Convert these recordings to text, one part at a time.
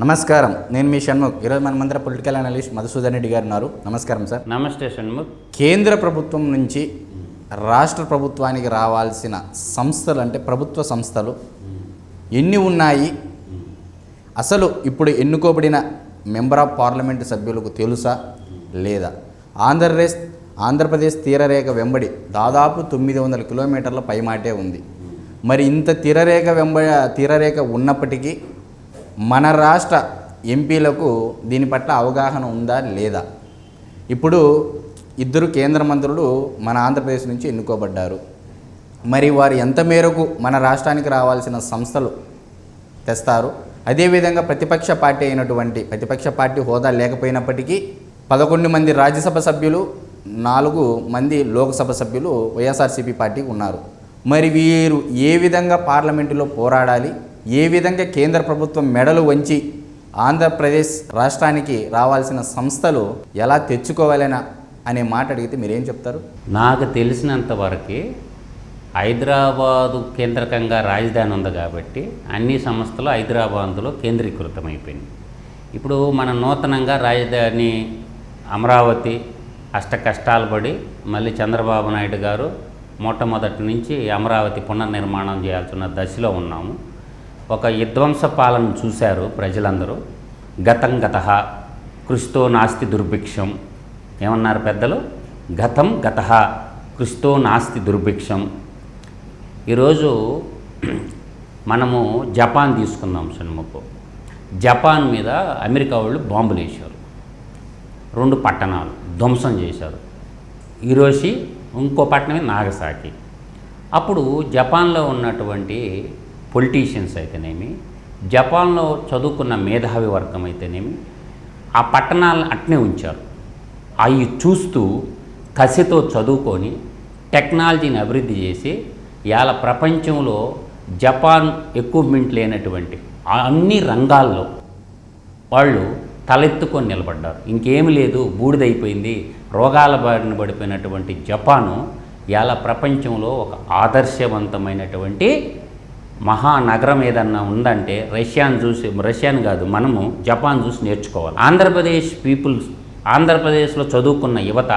నమస్కారం. నేను మీ షణ్ముఖ్. ఈరోజు మన మంత్రి పొలిటికల్ అనలిస్ట్ మధుసూదన్ రెడ్డి గారు ఉన్నారు. నమస్కారం సార్. నమస్తే షణ్ముఖ్. కేంద్ర ప్రభుత్వం నుంచి రాష్ట్ర ప్రభుత్వానికి రావాల్సిన సంస్థలు అంటే ప్రభుత్వ సంస్థలు ఎన్ని ఉన్నాయి? అసలు ఇప్పుడు ఎన్నుకోబడిన మెంబర్ ఆఫ్ పార్లమెంట్ సభ్యులకు తెలుసా? లేదా? ఆంధ్రప్రదేశ్ ఆంధ్రప్రదేశ్ తీరరేఖ వెంబడి దాదాపు తొమ్మిది వందల కిలోమీటర్ల పైమాటే ఉంది. మరి ఇంత తీరరేఖ వెంబ తీరరేఖ ఉన్నప్పటికీ మన రాష్ట్ర ఎంపీలకు దీని పట్ల అవగాహన ఉందా లేదా? ఇప్పుడు ఇద్దరు కేంద్ర మంత్రులు మన ఆంధ్రప్రదేశ్ నుంచి ఎన్నుకోబడ్డారు. మరి వారు ఎంత మేరకు మన రాష్ట్రానికి రావాల్సిన సంస్థలు తెస్తారు? అదేవిధంగా ప్రతిపక్ష పార్టీ అయినటువంటి ప్రతిపక్ష పార్టీ హోదా లేకపోయినప్పటికీ పదకొండు మంది రాజ్యసభ సభ్యులు నాలుగు మంది లోక్సభ సభ్యులు వైఎస్ఆర్సీపీ పార్టీకి ఉన్నారు. మరి వీరు ఏ విధంగా పార్లమెంటులో పోరాడాలి? ఏ విధంగా కేంద్ర ప్రభుత్వం మెడలు వంచి ఆంధ్రప్రదేశ్ రాష్ట్రానికి రావాల్సిన సంస్థలు ఎలా తెచ్చుకోవాలనా అనే మాట అడిగితే మీరేం చెప్తారు? నాకు తెలిసినంత వరకు హైదరాబాదు కేంద్రకంగా రాజధాని ఉంది కాబట్టి అన్ని సంస్థలు హైదరాబాదులో కేంద్రీకృతమైపోయింది ఇప్పుడు మన నూతనంగా రాజధాని అమరావతి అష్ట కష్టాలు పడి మళ్ళీ చంద్రబాబు నాయుడు గారు మొట్టమొదటి నుంచి అమరావతి పునర్నిర్మాణం చేయాల్సిన దశలో ఉన్నాము. ఒక విధ్వంస పాలన చూశారు ప్రజలందరూ. గతం గత కృషితో నాస్తి దుర్భిక్షం. ఏమన్నారు పెద్దలు? గతం గత కృషితో నాస్తి దుర్భిక్షం. ఈరోజు మనము జపాన్ తీసుకుందాం సినిమాకు జపాన్ మీద అమెరికా వాళ్ళు బాంబులు వేశారు. రెండు పట్టణాలు ధ్వంసం చేశారు. ఈరోజు ఇంకో పట్టణమే నాగసాకి. అప్పుడు జపాన్లో ఉన్నటువంటి పొలిటీషియన్స్ అయితేనేమి జపాన్లో చదువుకున్న మేధావి వర్గం అయితేనేమి ఆ పట్టణాలను అట్నే ఉంచారు. అవి చూస్తూ కసితో చదువుకొని టెక్నాలజీని అభివృద్ధి చేసి ఇవాళ ప్రపంచంలో జపాన్ ఎక్విప్మెంట్ లేనటువంటి అన్ని రంగాల్లో వాళ్ళు తలెత్తుకొని నిలబడ్డారు. ఇంకేమి లేదు బూడిదైపోయింది రోగాల బారిన పడిపోయినటువంటి జపాను ఇవాళ ప్రపంచంలో ఒక ఆదర్శవంతమైనటువంటి మహానగరం ఏదన్నా ఉందంటే రష్యాను చూసి రష్యాను కాదు మనము జపాన్ చూసి నేర్చుకోవాలి. ఆంధ్రప్రదేశ్ పీపుల్స్ ఆంధ్రప్రదేశ్లో చదువుకున్న యువత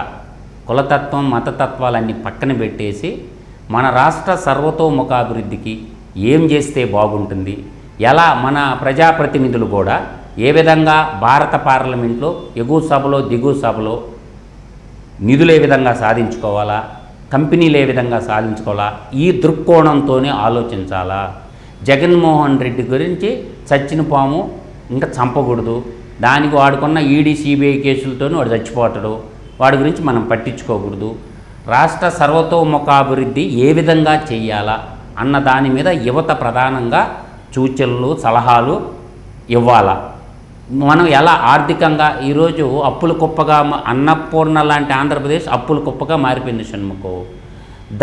కులతత్వం మతతత్వాలన్నీ పక్కన పెట్టేసి మన రాష్ట్ర సర్వతోముఖాభివృద్ధికి ఏం చేస్తే బాగుంటుంది ఎలా మన ప్రజాప్రతినిధులు కూడా ఏ విధంగా భారత పార్లమెంట్లో ఎగువ సభలో దిగువ సభలో నిధులు ఏ విధంగా సాధించుకోవాలా కంపెనీలు ఏ విధంగా సాధించుకోవాలా? ఈ దృక్కోణంతోనే ఆలోచించాలా? జగన్మోహన్ రెడ్డి గురించి చచ్చిన పాము ఇంకా చంపకూడదు. దానికి వాడుకున్న ఈడీ సిబిఐ కేసులతోనే వాడు చచ్చిపోతాడు. వాడి గురించి మనం పట్టించుకోకూడదు. రాష్ట్ర సర్వతోముఖాభివృద్ధి ఏ విధంగా చేయాలా అన్న దాని మీద యువత ప్రధానంగా సూచనలు సలహాలు ఇవ్వాలా? మనం ఎలా ఆర్థికంగా ఈరోజు అప్పుల కుప్పగా అన్నపూర్ణ లాంటి ఆంధ్రప్రదేశ్ అప్పుల కుప్పగా మారిపోయింది షణ్ముఖు.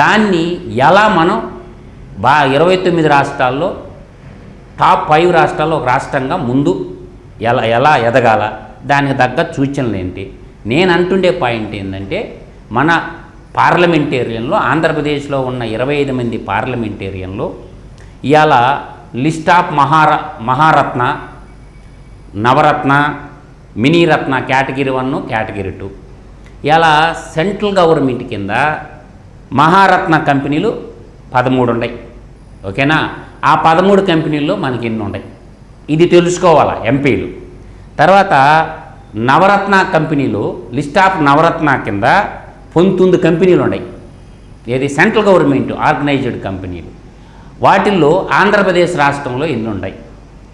దాన్ని ఎలా మనం బా ఇరవై తొమ్మిది రాష్ట్రాల్లో టాప్ ఫైవ్ రాష్ట్రాల్లో ఒక రాష్ట్రంగా ముందు ఎలా ఎలా ఎదగాల? దానికి తగ్గ సూచనలు ఏంటి? నేను అంటుండే పాయింట్ ఏంటంటే మన పార్లమెంటేరియన్లో ఆంధ్రప్రదేశ్లో ఉన్న ఇరవై ఐదు మంది పార్లమెంటేరియన్లో ఇవాళ list of మహార Maharatna Navratna mini ratna category one category two. ఇలా సెంట్రల్ గవర్నమెంట్ కింద మహారత్న కంపెనీలు పదమూడు ఉన్నాయి ఓకేనా? ఆ పదమూడు కంపెనీల్లో మనకి ఎన్ని ఉన్నాయి ఇది తెలుసుకోవాలా ఎంపీలు? తర్వాత నవరత్న కంపెనీలు లిస్ట్ ఆఫ్ నవరత్న కింద పంతొమ్మిది కంపెనీలు ఉన్నాయి ఏది? సెంట్రల్ గవర్నమెంట్ ఆర్గనైజ్డ్ కంపెనీలు. వాటిల్లో ఆంధ్రప్రదేశ్ రాష్ట్రంలో ఎన్ని ఉన్నాయి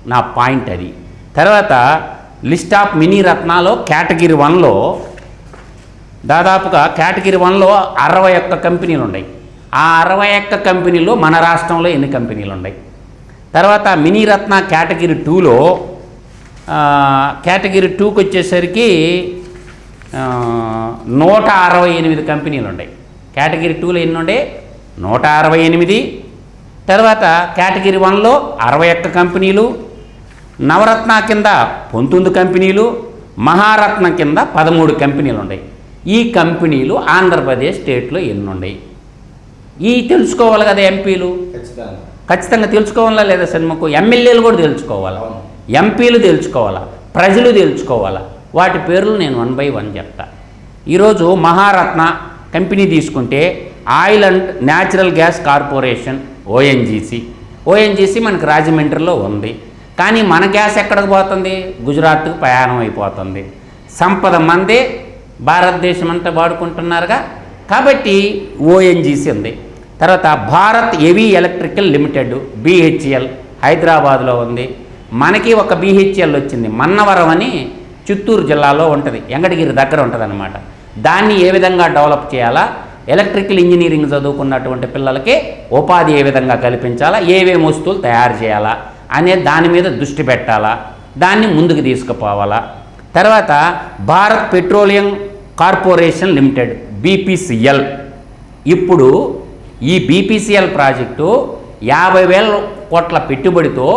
నా పాయింట్ అది. తర్వాత లిస్ట్ ఆఫ్ మినీ రత్నాలో కేటగిరీ వన్లో దాదాపుగా కేటగిరీ వన్లో అరవై ఒక్క కంపెనీలు ఉన్నాయి. ఆ అరవై ఒక్క కంపెనీలు మన రాష్ట్రంలో ఎన్ని కంపెనీలు ఉన్నాయి? తర్వాత మినీ రత్న కేటగిరీ టూలో కేటగిరీ టూకి వచ్చేసరికి నూట అరవై ఎనిమిది కంపెనీలు ఉన్నాయి. కేటగిరీ టూలో ఎన్ని ఉండే? నూట అరవై ఎనిమిది. తర్వాత కేటగిరీ వన్లో అరవై ఒక్క కంపెనీలు నవరత్న కింద పంతొమ్మిది కంపెనీలు మహారత్న కింద పదమూడు కంపెనీలు ఉన్నాయి ఈ కంపెనీలు ఆంధ్రప్రదేశ్ స్టేట్లో ఎన్ని ఉన్నాయి ఈ తెలుసుకోవాలి కదా ఎంపీలు? ఖచ్చితంగా. తెలుసుకోవాలా లేదా సన్ముఖం ఎమ్మెల్యేలు కూడా తెలుసుకోవాలి. ఎంపీలు తెలుసుకోవాలా? ప్రజలు తెలుసుకోవాలా? వాటి పేర్లు నేను వన్ బై వన్ చెప్తా. ఈరోజు మహారత్న కంపెనీ తీసుకుంటే oil and natural gas corporation ONGC ONGC మనకు రాజమండ్రిలో ఉంది. కానీ మన గ్యాస్ ఎక్కడికి పోతుంది? గుజరాత్కు ప్రయాణం అయిపోతుంది. సంపద మందే భారతదేశం అంతా వాడుకుంటున్నారుగా. కాబట్టి ఓఎన్జీసీ ఉంది. తర్వాత Bharat heavy electrical limited BHL హైదరాబాద్లో ఉంది. మనకి ఒక బీహెచ్ఎల్ వచ్చింది. మన్నవరం అని చిత్తూరు జిల్లాలో ఉంటుంది. ఎంగడగిరి దగ్గర ఉంటుంది దాన్ని ఏ విధంగా డెవలప్ చేయాలా? ఎలక్ట్రికల్ ఇంజనీరింగ్ చదువుకున్నటువంటి పిల్లలకి ఉపాధి ఏ విధంగా కల్పించాలా? ఏవేమి వస్తువులు తయారు చేయాలా? అనే దాని మీద దృష్టి పెట్టాలా? దాన్ని ముందుకు తీసుకుపోవాలా? తర్వాత Bharat petroleum corporation limited BPCL. ఇప్పుడు ఈ బీపీసీఎల్ ప్రాజెక్టు యాభై వేల కోట్ల పెట్టుబడితో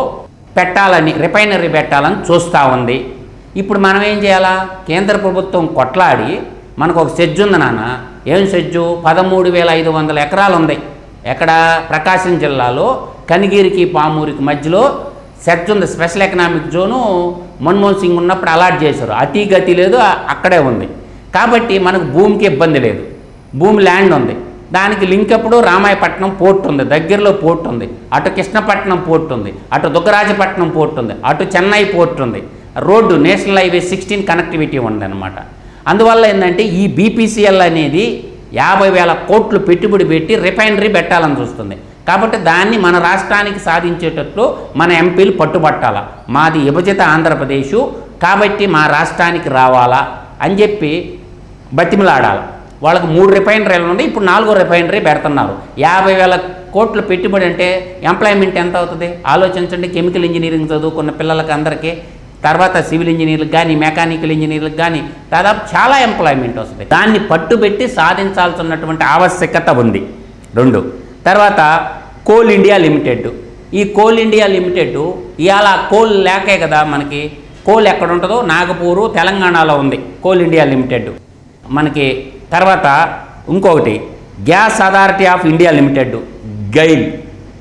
పెట్టాలని రిఫైనరీ పెట్టాలని చూస్తూ ఉంది. ఇప్పుడు మనం ఏం చేయాలా? కేంద్ర ప్రభుత్వం కొట్లాడి మనకు ఒక సెజ్జు ఉంది నాన్న. ఏం సెజ్జు పదమూడు వేల ఐదు వందల ఎకరాలు ఉంది ఎక్కడ? ప్రకాశం జిల్లాలో కనిగిరికి పామూరికి మధ్యలో సెర్చ్ ఉంది. Special economic zone Manmohan Singh ఉన్నప్పుడు అలాట్ చేశారు. అతి గతి లేదు అక్కడే ఉంది. కాబట్టి మనకు భూమికి ఇబ్బంది లేదు. భూమి ల్యాండ్ ఉంది. దానికి లింక్ అప్పుడు రామాయపట్నం పోర్ట్ ఉంది. దగ్గరలో పోర్ట్ ఉంది. అటు కృష్ణపట్నం పోర్ట్ ఉంది. అటు దుగ్గరాజపట్నం పోర్ట్ ఉంది. అటు చెన్నై పోర్ట్ ఉంది. Road national highway sixteen connectivity ఉంది అనమాట అందువల్ల ఏంటంటే ఈ బీపీసీఎల్ అనేది యాభై వేల కోట్లు పెట్టుబడి పెట్టి రిఫైనరీ పెట్టాలని చూస్తుంది. కాబట్టి దాన్ని మన రాష్ట్రానికి సాధించేటట్లు మన ఎంపీలు పట్టుబట్టాల? మాది విభజిత ఆంధ్రప్రదేశు కాబట్టి మా రాష్ట్రానికి రావాలా? అని చెప్పి బతిమలాడాలి? వాళ్ళకి మూడు రిఫైనరీలు ఉన్నాయి ఇప్పుడు నాలుగో రిఫైనరీ పెడుతున్నారు. యాభై వేల కోట్లు పెట్టుబడి అంటే ఎంప్లాయ్మెంట్ ఎంత అవుతుంది? ఆలోచించండి కెమికల్ ఇంజనీరింగ్ చదువుకున్న పిల్లలకి అందరికీ తర్వాత సివిల్ ఇంజనీర్లకు కానీ మెకానికల్ ఇంజనీర్లకు కానీ దాదాపు చాలా ఎంప్లాయ్మెంట్ వస్తుంది. దాన్ని పట్టుబెట్టి సాధించాల్సినటువంటి ఆవశ్యకత ఉంది. రెండు. తర్వాత కోల్ ఇండియా లిమిటెడ్. ఈ కోల్ ఇండియా లిమిటెడ్ ఇవాళ కోల్ లేకే కదా మనకి. కోల్ ఎక్కడ ఉంటుందో నాగపూరు తెలంగాణలో ఉంది కోల్ ఇండియా లిమిటెడ్. మనకి తర్వాత ఇంకొకటి gas authority of India limited GAIL.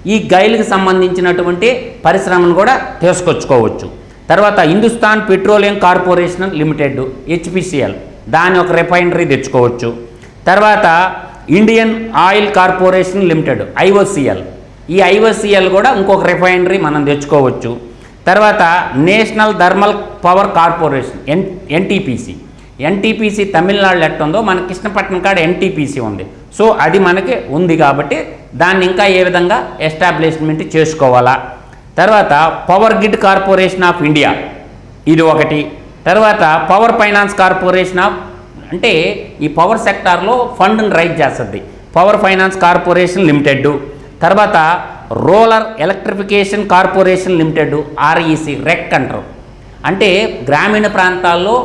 ఈ గైల్కి సంబంధించినటువంటి పరిశ్రమను కూడా తీసుకొచ్చుకోవచ్చు. తర్వాత Hindustan petroleum corporation limited HPCL. దాని ఒక రిఫైనరీ తెచ్చుకోవచ్చు. తర్వాత Indian oil corporation limited IOCL. ఈ ఐఓసిఎల్ కూడా ఇంకొక రిఫైనరీ మనం తెచ్చుకోవచ్చు. తర్వాత national thermal power corporation N NTPC. NTPC తమిళనాడులో ఎట్టుందో మన కృష్ణపట్నం కాడ ఎన్టీపీసీ ఉంది. సో అది మనకి ఉంది కాబట్టి దాన్ని ఇంకా ఏ విధంగా ఎస్టాబ్లిష్మెంట్ చేసుకోవాలా? తర్వాత power grid corporation of India ఇది ఒకటి. తర్వాత పవర్ ఫైనాన్స్ కార్పొరేషన్ ఆఫ్ అంటే ఈ పవర్ సెక్టార్లో ఫండ్ని రైజ్ చేస్తుంది. పవర్ ఫైనాన్స్ కార్పొరేషన్ లిమిటెడ్ తర్వాత rural electrification corporation limited REC REC అంటారు. అంటే గ్రామీణ ప్రాంతాల్లో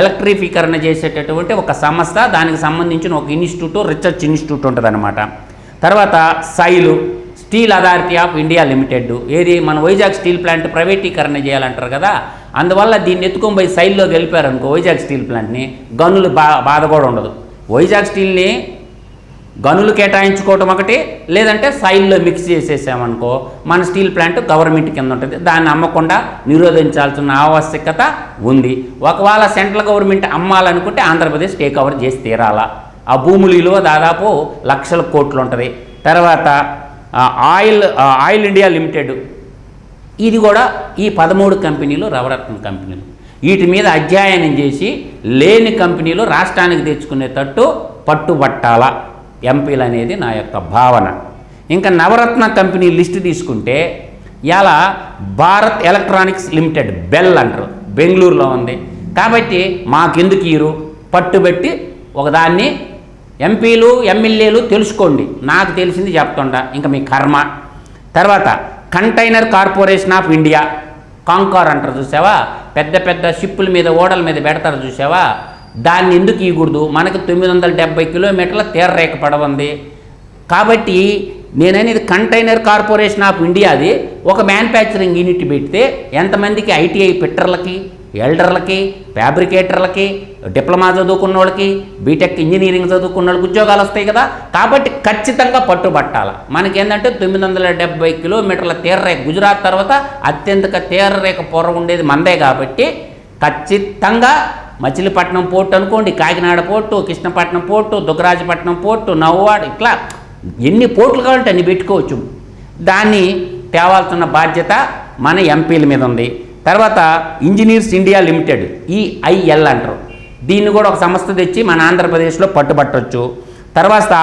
ఎలక్ట్రిఫీకరణ చేసేటటువంటి ఒక సంస్థ దానికి సంబంధించిన ఒక ఇన్స్టిట్యూట్ రీసెర్చ్ ఇన్స్టిట్యూట్ ఉంటుందన్నమాట. తర్వాత SAIL. Steel authority of India limited. ఏది మన వైజాగ్ స్టీల్ ప్లాంట్ ప్రైవేటీకరణ చేయాలంటారు కదా? అందువల్ల దీన్ని ఎత్తుకొని పోయి సైల్లో గెలిపారనుకో వైజాగ్ స్టీల్ ప్లాంట్ని గనులు బా బాధ కూడా ఉండదు. వైజాగ్ స్టీల్ని గనులు కేటాయించుకోవటం ఒకటి లేదంటే సైల్లో మిక్స్ చేసేసామనుకో మన స్టీల్ ప్లాంట్ గవర్నమెంట్ కింద ఉంటుంది. దాన్ని అమ్మకుండా నిరోధించాల్సిన ఆవశ్యకత ఉంది. ఒకవేళ సెంట్రల్ గవర్నమెంట్ అమ్మాలనుకుంటే ఆంధ్రప్రదేశ్ టేక్ ఓవర్ చేసి తీరాలా. ఆ భూముల విలువ దాదాపు లక్షల కోట్లు ఉంటుంది. తర్వాత ఆయిల్ ఆయిల్ ఇండియా లిమిటెడ్. ఇది కూడా ఈ పదమూడు కంపెనీలు రవరత్న కంపెనీలు. వీటి మీద అధ్యయనం చేసి లేని కంపెనీలు రాష్ట్రానికి తెచ్చుకునేటట్టు పట్టుబట్టాల ఎంపీలు అనేది నా యొక్క భావన. ఇంకా నవరత్న కంపెనీ లిస్ట్ తీసుకుంటే ఇలా భారత్ ఎలక్ట్రానిక్స్ లిమిటెడ్ బెల్ అంటారు. బెంగళూరులో ఉంది. కాబట్టి మాకెందుకు ఇరు పట్టుబెట్టి ఒకదాన్ని ఎంపీలు ఎమ్మెల్యేలు తెలుసుకోండి. నాకు తెలిసింది చెప్తుండా. ఇంకా మీ కర్మ. తర్వాత container corporation of India. CONCOR అంటారు చూసావా? పెద్ద పెద్ద షిప్పుల మీద ఓడల మీద పెడతారు చూసావా? దాన్ని ఎందుకు ఇవ్వకూడదు మనకు తొమ్మిది వందల డెబ్బై కిలోమీటర్ల తీరరేఖ పడవంది. కాబట్టి నేననేది కంటైనర్ కార్పొరేషన్ ఆఫ్ ఇండియాది ఒక మ్యానుఫ్యాక్చరింగ్ యూనిట్ పెడితే ఎంతమందికి ఐటీఐ పిట్టర్లకి? ఎల్డర్లకి ఫ్యాబ్రికేటర్లకి డిప్లొమా చదువుకున్న వాళ్ళకి బీటెక్ ఇంజనీరింగ్ చదువుకున్న వాళ్ళకి ఉద్యోగాలు వస్తాయి కదా. కాబట్టి ఖచ్చితంగా పట్టుబట్టాలి. మనకేంటంటే తొమ్మిది వందల డెబ్బై కిలోమీటర్ల తీరరేఖ. గుజరాత్ తర్వాత అత్యంత తీరరేఖ పొర ఉండేది మందే కాబట్టి ఖచ్చితంగా మచిలీపట్నం పోర్టు అనుకోండి. Kakinada port Krishnapatnam port Dugarajapatnam port నవ్వాడు ఇట్లా ఎన్ని పోర్టులు కావాలంటే అన్ని పెట్టుకోవచ్చు. దాన్ని తేవాల్సిన బాధ్యత మన ఎంపీల మీద ఉంది. తర్వాత ఇంజనీర్స్ ఇండియా లిమిటెడ్ ఈఐఎల్ అంటారు. దీన్ని కూడా ఒక సంస్థ తెచ్చి మన ఆంధ్రప్రదేశ్లో పట్టుబట్టవచ్చు తర్వాత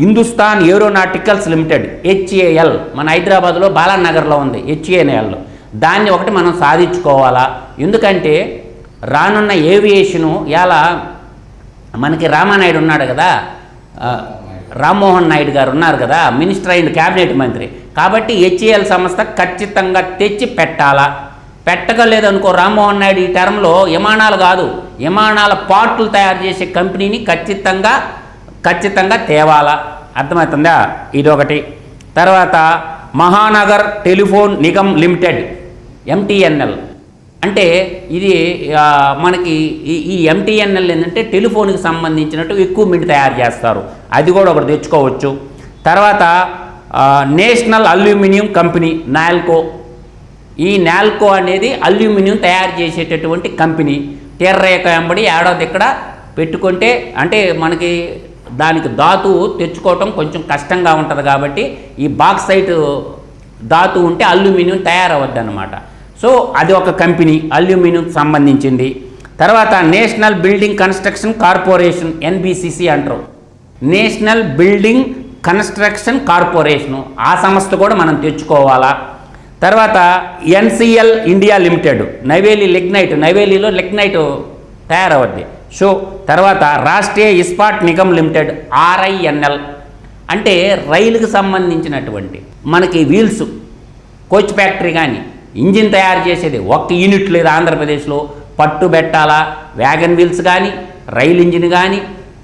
హిందుస్థాన్ ఏరోనాటికల్స్ లిమిటెడ్ హెచ్ఏఎల్ మన హైదరాబాద్లో బాలానగర్లో ఉంది హెచ్ఏఎల్ దాన్ని ఒకటి మనం సాధించుకోవాలా. ఎందుకంటే రానున్న ఏవియేషను ఇలా మనకి రామానాయుడు ఉన్నాడు కదా రామ్మోహన్ నాయుడు గారు ఉన్నారు కదా మినిస్టర్ అండ్ క్యాబినెట్ మంత్రి. కాబట్టి హెచ్ఏఎల్ సంస్థ ఖచ్చితంగా తెచ్చి పెట్టాలా. పెట్టగలేదనుకో రామ్మోహన్ నాయుడు ఈ టర్మ్లో విమానాలు కాదు విమానాల పార్ట్లు తయారు చేసే కంపెనీని ఖచ్చితంగా ఖచ్చితంగా తేవాలా. అర్థమవుతుందా? ఇదొకటి. తర్వాత Mahanagar telephone Nigam limited MTNL. అంటే ఇది మనకి ఈ ఈ ఎంటీఎన్ఎల్ ఏంటంటే టెలిఫోన్కి సంబంధించినట్టు ఎక్విప్మెంట్ తయారు చేస్తారు. అది కూడా ఒకటి తెచ్చుకోవచ్చు. తర్వాత నేషనల్ అల్యూమినియం కంపెనీ నాయల్కో ఈ నాల్కో అనేది అల్యూమినియం తయారు చేసేటటువంటి కంపెనీ. తీర్రేఖ వెంబడి ఏడాది ఇక్కడ పెట్టుకుంటే అంటే మనకి దానికి ధాతువు తెచ్చుకోవటం కొంచెం కష్టంగా ఉంటుంది కాబట్టి ఈ బాక్సైట్ ధాతు ఉంటే అల్యూమినియం తయారవద్దు అనమాట సో అది ఒక కంపెనీ అల్యూమినియం సంబంధించింది. తర్వాత national building construction corporation NBCC అంటారు. నేషనల్ బిల్డింగ్ కన్స్ట్రక్షన్ కార్పొరేషను ఆ సంస్థ కూడా మనం తెచ్చుకోవాలా? తర్వాత NCL India limited Neyveli lignite నైవేలిలో lignite తయారవద్ది. సో తర్వాత రాష్ట్రీయ ఇస్పాట్ నిగమ్ లిమిటెడ్ ఆర్ఐఎన్ఎల్. అంటే రైలుకు సంబంధించినటువంటి మనకి వీల్స్ కోచ్ ఫ్యాక్టరీ కానీ ఇంజిన్ తయారు చేసేది ఒక్క యూనిట్ లేదు ఆంధ్రప్రదేశ్లో. పట్టు పెట్టాలా వ్యాగన్ వీల్స్ కానీ రైల్ ఇంజిన్ కానీ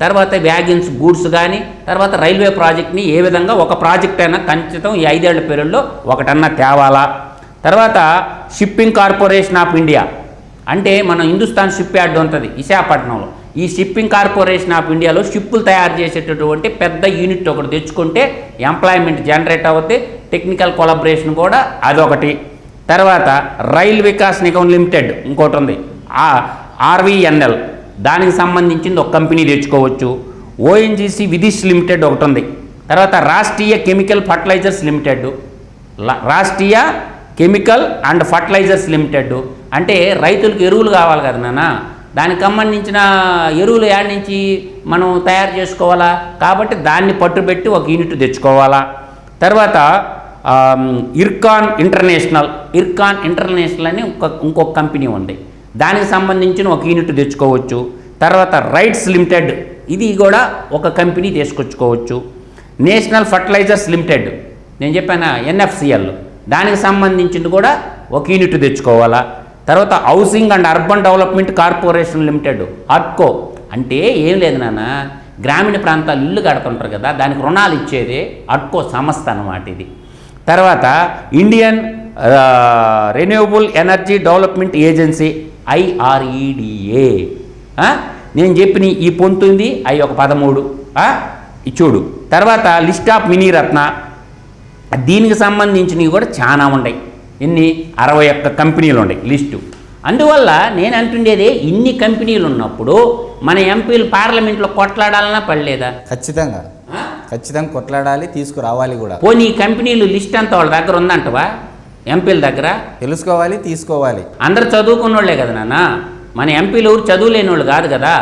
తర్వాత వ్యాగన్స్ గూడ్స్ కానీ తర్వాత రైల్వే ప్రాజెక్ట్ని ఏ విధంగా ఒక ప్రాజెక్ట్ అయినా ఖచ్చితం ఈ ఐదేళ్ళ పీరియడ్లో ఒకటన్నా తేవాలా? తర్వాత షిప్పింగ్ కార్పొరేషన్ ఆఫ్ ఇండియా. అంటే మన హిందుస్థాన్ షిప్ యార్డ్ ఉంటుంది విశాఖపట్నంలో. ఈ షిప్పింగ్ కార్పొరేషన్ ఆఫ్ ఇండియాలో షిప్పులు తయారు చేసేటటువంటి పెద్ద యూనిట్ ఒకటి తెచ్చుకుంటే ఎంప్లాయ్మెంట్ జనరేట్ అవుద్ది టెక్నికల్ కొలబరేషన్ కూడా అదొకటి. తర్వాత రైల్ వికాస్ నిగమ్ లిమిటెడ్ ఇంకోటి ఉంది ఆర్వీఎన్ఎల్. దానికి సంబంధించింది ఒక కంపెనీ తెచ్చుకోవచ్చు. ఓఎన్జీసీ విదిష్ లిమిటెడ్ ఒకటి ఉంది. తర్వాత Rashtriya chemical fertilizers limited. Rashtriya chemical and fertilizers limited. అంటే రైతులకు ఎరువులు కావాలి కదా నాన్న. దానికి సంబంధించిన ఎరువులు యాడ్ నుంచి మనం తయారు చేసుకోవాలా? కాబట్టి దాన్ని పట్టుబెట్టి ఒక యూనిట్ తెచ్చుకోవాలా. తర్వాత ఇర్కాన్ ఇంటర్నేషనల్. ఇర్కాన్ ఇంటర్నేషనల్ అని ఇంకొక ఇంకొక కంపెనీ ఉంది. దానికి సంబంధించిన ఒక యూనిట్ తెచ్చుకోవచ్చు. తర్వాత రైట్స్ లిమిటెడ్ ఇది కూడా ఒక కంపెనీ తీసుకొచ్చుకోవచ్చు. నేషనల్ ఫర్టిలైజర్స్ లిమిటెడ్ నేను చెప్పాను ఎన్ఎఫ్సిఎల్ దానికి సంబంధించింది కూడా ఒక యూనిట్ తెచ్చుకోవాలా. తర్వాత housing and urban development corporation limited Arko అంటే ఏం లేదు నాన్న గ్రామీణ ప్రాంతాలు ఇల్లు కడుతుంటారు కదా దానికి రుణాలు ఇచ్చేది అట్కో సంస్థ అన్నమాట ఇది. తర్వాత Indian renewable energy development agency IREDA నేను చెప్పిన ఈ పొంతుంది అవి ఒక పదమూడు. చూడు. తర్వాత లిస్ట్ ఆఫ్ మినీ రత్న. దీనికి సంబంధించినవి కూడా చాలా ఉన్నాయి. ఎన్ని? అరవై ఒక్క కంపెనీలు ఉన్నాయి లిస్టు. అందువల్ల నేను అంటుండేది ఇన్ని కంపెనీలు ఉన్నప్పుడు మన ఎంపీలు పార్లమెంట్లో కొట్లాడాలన్నా పడలేదా? ఖచ్చితంగా. ఖచ్చితంగా కొట్లాడాలి తీసుకురావాలి కూడా. పోనీ కంపెనీలు లిస్ట్ అంతా వాళ్ళ దగ్గర ఉందంటవా? ఎంపీల దగ్గర? తెలుసుకోవాలి తీసుకోవాలి. అందరు చదువుకున్న వాళ్ళే కదా నాన్న. మన ఎంపీలు ఎవరు చదువులేని వాళ్ళు కాదు కదా.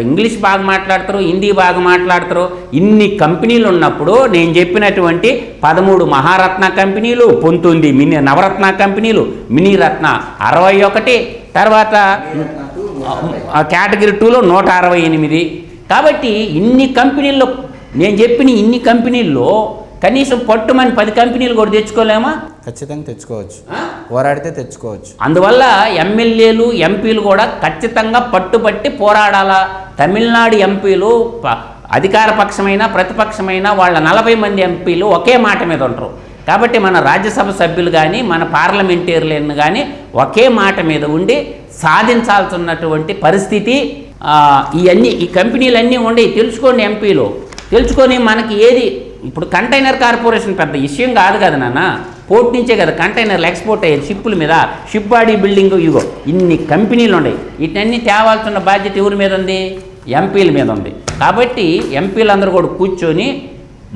ఇంగ్లీష్ బాగా మాట్లాడతారు హిందీ బాగా మాట్లాడతారు. ఇన్ని కంపెనీలు ఉన్నప్పుడు నేను చెప్పినటువంటి పదమూడు మహారత్న కంపెనీలు పంతొమ్మిది మినీ నవరత్న కంపెనీలు మినీ రత్న అరవై ఒకటి తర్వాత కేటగిరీ టూలో నూట అరవై ఎనిమిది. కాబట్టి ఇన్ని కంపెనీల్లో నేను చెప్పిన ఇన్ని కంపెనీల్లో కనీసం పట్టుమని పది కంపెనీలు కూడా తెచ్చుకోలేమా? ఖచ్చితంగా తెచ్చుకోవచ్చు. పోరాడితే తెచ్చుకోవచ్చు. అందువల్ల ఎమ్మెల్యేలు ఎంపీలు కూడా ఖచ్చితంగా పట్టుబట్టి పోరాడాలా? తమిళనాడు ఎంపీలు అధికార పక్షమైన ప్రతిపక్షమైన వాళ్ళ నలభై మంది ఎంపీలు ఒకే మాట మీద ఉంటారు కాబట్టి మన రాజ్యసభ సభ్యులు కానీ మన పార్లమెంటేరియర్లను కానీ ఒకే మాట మీద ఉండి సాధించాల్సినటువంటి పరిస్థితి ఇవన్నీ ఈ కంపెనీలన్నీ ఉండి తెలుసుకోండి ఎంపీలు. తెలుసుకొని మనకి ఏది ఇప్పుడు కంటైనర్ కార్పొరేషన్ పెద్ద విషయం కాదు కదా నాన్న. పోర్ట్ నుంచే కదా కంటైనర్లు ఎక్స్పోర్ట్ అయ్యేది షిప్పుల మీద. షిప్ బాడీ బిల్డింగ్ ఇగో ఇన్ని కంపెనీలు ఉన్నాయి. వీటన్ని తేవాల్సిన బాధ్యత ఎవరి మీద ఉంది? ఎంపీల మీద ఉంది. కాబట్టి ఎంపీలందరూ కూడా కూర్చొని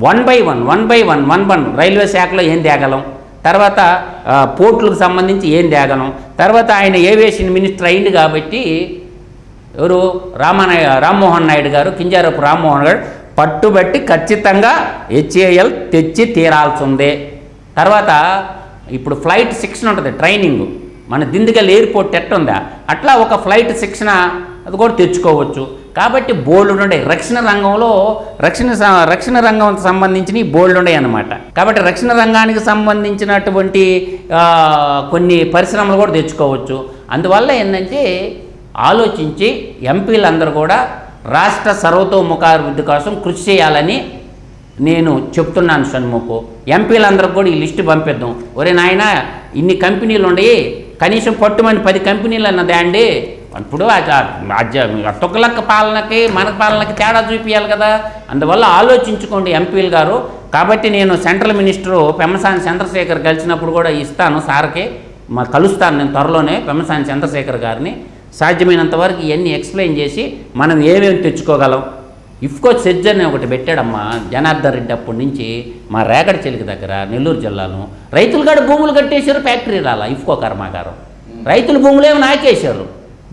one by one one by one one one railway శాఖలో ఏం తేగలం? తర్వాత పోర్టులకు సంబంధించి ఏం తేగలం? తర్వాత ఆయన ఏవియేషన్ మినిస్టర్ అయింది కాబట్టి ఎవరు? రామానాయ రామ్మోహన్ నాయుడు గారు కింజారపు రామ్మోహన్ గారు పట్టుబట్టి ఖచ్చితంగా హెచ్ఏఎల్ తెచ్చి తీరాల్సిందే. తర్వాత ఇప్పుడు ఫ్లైట్ శిక్షణ ఉంటుంది ట్రైనింగ్ మన దిందిగల్ ఎయిర్పోర్ట్ ఎట్ట ఉందా? అట్లా ఒక ఫ్లైట్ శిక్షణ అది కూడా తెచ్చుకోవచ్చు. కాబట్టి బోల్డ్ ఉండే రక్షణ రంగంలో రక్షణ రక్షణ రంగం సంబంధించిన బోల్డ్ ఉండే అన్నమాట. కాబట్టి రక్షణ రంగానికి సంబంధించినటువంటి కొన్ని పరిశ్రమలు కూడా తెచ్చుకోవచ్చు. అందువల్ల ఏంటంటే ఆలోచించి ఎంపీలందరూ కూడా రాష్ట్ర సర్వతోముఖాభివృద్ధి కోసం కృషి చేయాలని నేను చెప్తున్నాను షణ్ముఖు. ఎంపీలందరికి కూడా ఈ లిస్టు పంపిద్దాం. ఒరే నాయన ఇన్ని కంపెనీలు ఉన్నాయి కనీసం పట్టుమని పది కంపెనీలు అన్నదే అండి ఇప్పుడు తొక్కలక్క పాలనకి మన పాలనకి తేడా చూపించాలి కదా. అందువల్ల ఆలోచించుకోండి ఎంపీలు గారు. కాబట్టి నేను సెంట్రల్ మినిస్టరు పెమ్మసాని చంద్రశేఖర్ కలిసినప్పుడు కూడా ఇస్తాను సార్కి. మా కలుస్తాను నేను త్వరలోనే పెమ్మసాని చంద్రశేఖర్ గారిని. సాధ్యమైనంత వరకు ఇవన్నీ ఎక్స్ప్లెయిన్ చేసి మనం ఏమేమి తెచ్చుకోగలం? ఇఫ్కో సెజ్ అని ఒకటి పెట్టాడమ్మా జనార్దన్ రెడ్డి అప్పటి నుంచి మా రేగడి చెలికి దగ్గర నెల్లూరు జిల్లాలో. రైతులు కాడ భూములు కట్టేశారు ఫ్యాక్టరీ రాలా ఇఫ్కో కర్మాగారం. రైతుల భూములేమో నాకేశారు.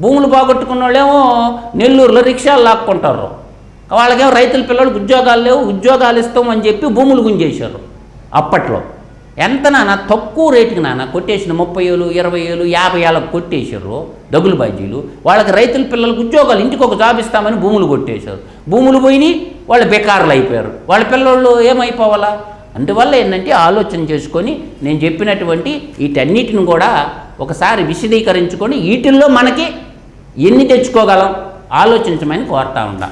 భూములు బాగొట్టుకున్న వాళ్ళేమో నెల్లూరులో రిక్షాలు లాక్కుంటారు. వాళ్ళకేమో రైతుల పిల్లలకు ఉద్యోగాలు లేవు ఉద్యోగాలు ఇస్తామని చెప్పి భూములు గుంజేశారు అప్పట్లో. ఎంత నాన్న? తక్కువ రేటుకి నాన్న కొట్టేసిన ముప్పై ఏళ్ళు ఇరవై ఏళ్ళు యాభై ఏళ్ళకు కొట్టేశారు డగులు బాజీలు వాళ్ళకి రైతుల పిల్లలకు ఉద్యోగాలు ఇంటికి ఒక జాబ్ ఇస్తామని భూములు కొట్టేశారు. భూములు పోయినాయి వాళ్ళు బెకారులు అయిపోయారు. వాళ్ళ పిల్లలు ఏమైపోవాలా? అందువల్ల ఏంటంటే ఆలోచన చేసుకొని నేను చెప్పినటువంటి వీటన్నిటిని కూడా ఒకసారి విశదీకరించుకొని వీటిల్లో మనకి ఎన్ని తెచ్చుకోగలం? ఆలోచించమని కోరుతా ఉన్నా.